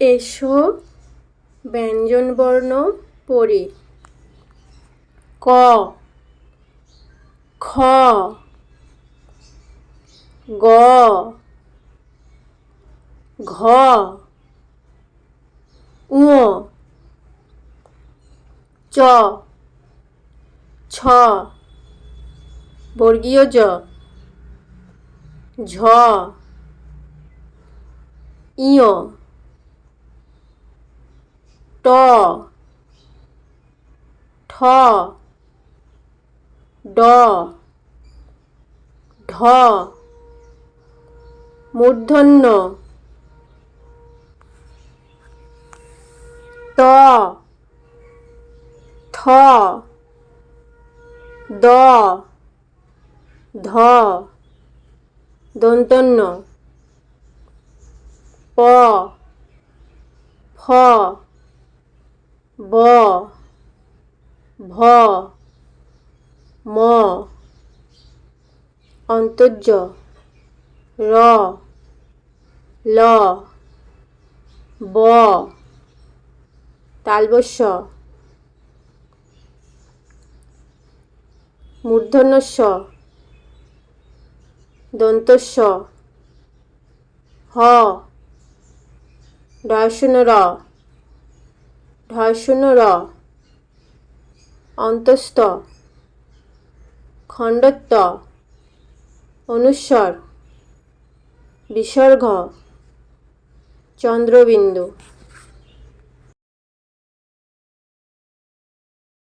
এসো ব্যঞ্জনবর্ণ পড়ি। ক খ গ ঘ ঙ চ ছ বর্গীয় জ ঝ ইয় ট ঠ। ড। ঢ। মূর্ধন্য। ত। থ। দ। ধ। দন্তন্য। প। ফ। ব ভ ম অন্তর্য র ল ব তালবস্য মূর্ধন্যস্ব দন্তস্ব হ ঢয়শূন্য র ঢয়শূন্য র। অন্তস্থ। খণ্ডত্ব। অনুস্বর। বিসর্গ। চন্দ্রবিন্দু।